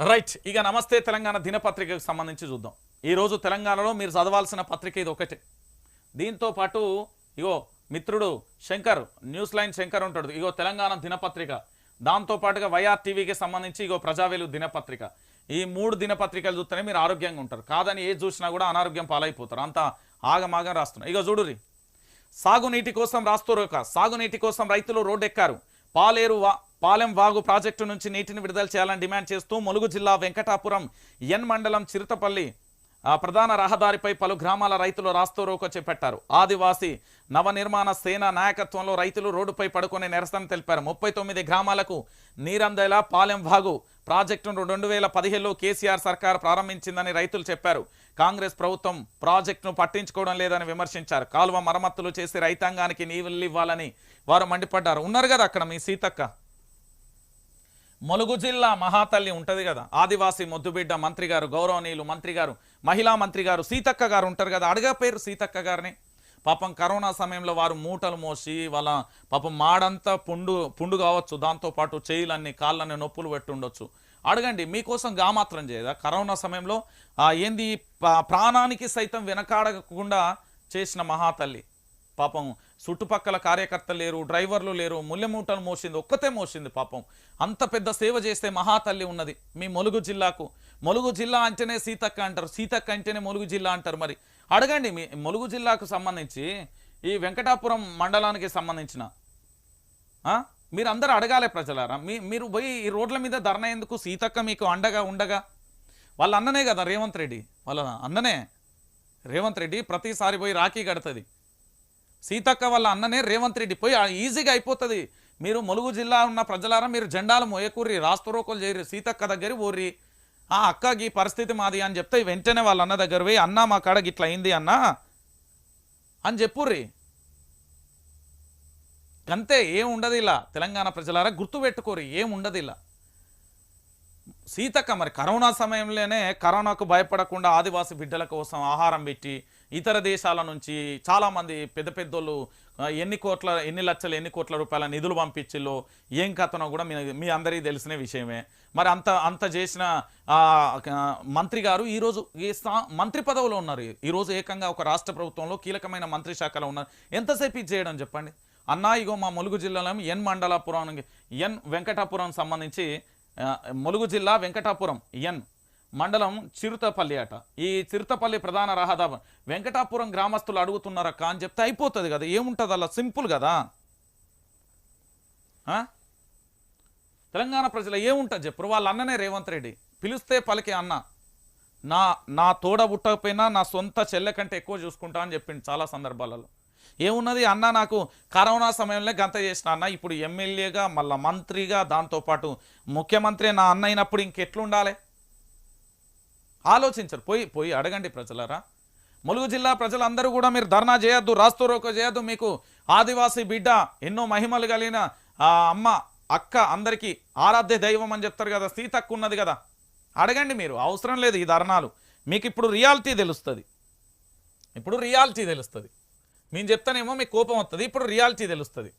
Right ఇక నమస్తే తెలంగాణ దినపత్రికకు సంబంధించి చూద్దాం. ఈరోజు తెలంగాణలో మీరు చదవాల్సిన పత్రిక ఇది ఒకటే. దీంతో పాటు ఇగో మిత్రుడు శంకర్ న్యూస్ లైన్ శంకర్ ఉంటాడు. ఇగో తెలంగాణ దినపత్రిక. దాంతో పాటుగా వైఆర్ టీవీకి సంబంధించి ఇగో ప్రజావేలు దినపత్రిక. ఈ మూడు దినపత్రికలు చూస్తేనే మీరు ఆరోగ్యంగా ఉంటారు. కాదని ఏది చూసినా కూడా అనారోగ్యం పాలైపోతారు. అంతా ఆగమాగం రాస్తున్నారు ఇగో చూడురి సాగునీటి కోసం రాస్తూరోక సాగునీటి కోసం రైతులు రోడ్డెక్కారు. పాలేరు వా పాలెం వాగు ప్రాజెక్టు నుంచి నీటిని విడుదల చేయాలని డిమాండ్ చేస్తూ ములుగు జిల్లా వెంకటాపురం ఎన్ మండలం చిరుతపల్లి ఆ ప్రధాన రహదారిపై పలు గ్రామాల రైతులు రాస్తూరోకో చేపట్టారు. ఆదివాసీ నవనిర్మాణ సేన నాయకత్వంలో రైతులు రోడ్డుపై పడుకునే నిరసన తెలిపారు. ముప్పై తొమ్మిది గ్రామాలకు నీరందేలా పాలెం వాగు ప్రాజెక్టును రెండు వేల పదిహేడులో కేసీఆర్ సర్కార్ ప్రారంభించిందని రైతులు చెప్పారు. కాంగ్రెస్ ప్రభుత్వం ప్రాజెక్టును పట్టించుకోవడం లేదని విమర్శించారు. కాలువ మరమ్మతులు చేసి రైతాంగానికి నీళ్ళు ఇవ్వాలని వారు మండిపడ్డారు. ఉన్నారు కదా అక్కడ మీ సీతక్క. ములుగు జిల్లా మహాతల్లి ఉంటుంది కదా. ఆదివాసీ ముద్దుబిడ్డ మంత్రి గారు గౌరవనీయులు మంత్రి గారు మహిళా మంత్రి గారు సీతక్క గారు ఉంటారు కదా. అడగ పేరు సీతక్క గారిని. పాపం కరోనా సమయంలో వారు మూటలు మోసి వాళ్ళ పాపం మాడంతా పుండు పుండు కావచ్చు. దాంతోపాటు చేయిలన్నీ కాళ్ళని నొప్పులు పెట్టుండొచ్చు. అడగండి మీకోసం గా మాత్రం చేయదా? కరోనా సమయంలో ఏంది ప్రాణానికి సైతం వెనకాడకుండా చేసిన మహాతల్లి. పాపం చుట్టుపక్కల కార్యకర్తలు లేరు డ్రైవర్లు లేరు ముల్లెమూటలు మోసింది ఒక్కతే మోసింది పాపం. అంత పెద్ద సేవ చేస్తే మహాతల్లి ఉన్నది. మీ ములుగు జిల్లాకు. ములుగు జిల్లా అంటేనే సీతక్క అంటారు. సీతక్క అంటేనే ములుగు జిల్లా అంటారు మరి. అడగండి మీ ములుగు జిల్లాకు సంబంధించి ఈ వెంకటాపురం మండలానికి సంబంధించిన మీరు అందరూ అడగాలి ప్రజలారా. మీ మీరు పోయి ఈ రోడ్ల మీద ధర్నా ఎందుకు? సీతక్క మీకు అండగా ఉండగా? వాళ్ళ అన్ననే కదా రేవంత్ రెడ్డి. వాళ్ళ అన్ననే. రేవంత్ రెడ్డి ప్రతిసారి పోయి రాఖీ కడుతుంది. సీతక్క వాళ్ళ అన్ననే రేవంత్ రెడ్డి పోయి ఈజీగా అయిపోతుంది. మీరు ములుగు జిల్లా ఉన్న ప్రజలారా మీరు జెండాలు మోయకూర్రి రాస్తరోకోలు చేయరు. సీతక్క దగ్గర ఊర్రి. ఆ అక్కకి ఈ పరిస్థితి మాది అని చెప్తే వెంటనే వాళ్ళ అన్న దగ్గర పోయి అన్న మా కాడ ఇట్లా అయింది అన్న అని చెప్పుర్రి. అంతే ఏం ఉండదు ఇలా. తెలంగాణ ప్రజలారా గుర్తుపెట్టుకోరు ఏం ఉండదు ఇలా. సీతక్క మరి కరోనా సమయంలోనే కరోనాకు భయపడకుండా ఆదివాసి బిడ్డల కోసం ఆహారం పెట్టి ఇతర దేశాల నుంచి చాలామంది పెద్ద పెద్దోళ్ళు ఎన్ని కోట్ల ఎన్ని లక్షలు ఎన్ని కోట్ల రూపాయల నిధులు పంపించిల్లో ఏం కథనో కూడా మీ మీ అందరికీ తెలిసిన విషయమే. మరి అంత అంత చేసిన మంత్రి గారు ఈరోజు ఈ స్థా- మంత్రి పదవిలో ఉన్నారు. ఈరోజు ఏకంగా ఒక రాష్ట్ర ప్రభుత్వంలో కీలకమైన మంత్రి శాఖలో ఉన్నారు. ఎంతసేపు ఇది చేయడం చెప్పండి? అన్నా ఇగో మా ములుగు జిల్లాలో ఎన్ మండలాపురం ఎన్ వెంకటాపురం సంబంధించి ములుగు జిల్లా వెంకటాపురం ఎన్ మండలం చిరుతపల్లి అట. ఈ చిరుతపల్లి ప్రధాన రహదారి వెంకటాపురం గ్రామస్తులు అడుగుతున్నారక్క అని చెప్తే అయిపోతుంది కదా ఏముంటుంది అలా? సింపుల్ కదా. తెలంగాణ ప్రజలు ఏముంటుంది చెప్పరు వాళ్ళ అన్ననే రేవంత్ రెడ్డి. పిలిస్తే పలికే అన్న. నా నా తోడ పుట్టకపోయినా నా సొంత చెల్లె కంటే ఎక్కువ చూసుకుంటా అని చెప్పిండు చాలా సందర్భాలలో. ఏమున్నది? అన్న నాకు కరోనా సమయంలో గంత చేసిన అన్న. ఇప్పుడు ఎమ్మెల్యేగా మళ్ళా మంత్రిగా దాంతోపాటు ముఖ్యమంత్రి నా అన్న అయినప్పుడు ఇంకెట్లుండాలి? ఆలోచించరు. పోయి పోయి అడగండి ప్రజలరా. ములుగు జిల్లా ప్రజలందరూ కూడా మీరు ధర్నా చేయొద్దు రాస్తూరోకో చేయొద్దు మీకు ఆదివాసీ బిడ్డ ఎన్నో మహిమలు కలిగిన అమ్మ అక్క అందరికీ ఆరాధ్య దైవం అని చెప్తారు కదా సీతక్కు ఉన్నది కదా. అడగండి మీరు అవసరం లేదు ఈ ధర్నాలు. మీకు ఇప్పుడు రియాలిటీ తెలుస్తుంది. ఇప్పుడు రియాలిటీ తెలుస్తుంది. మేము చెప్తానేమో మీకు కోపం వస్తుంది ఇప్పుడు రియాలిటీ తెలుస్తుంది.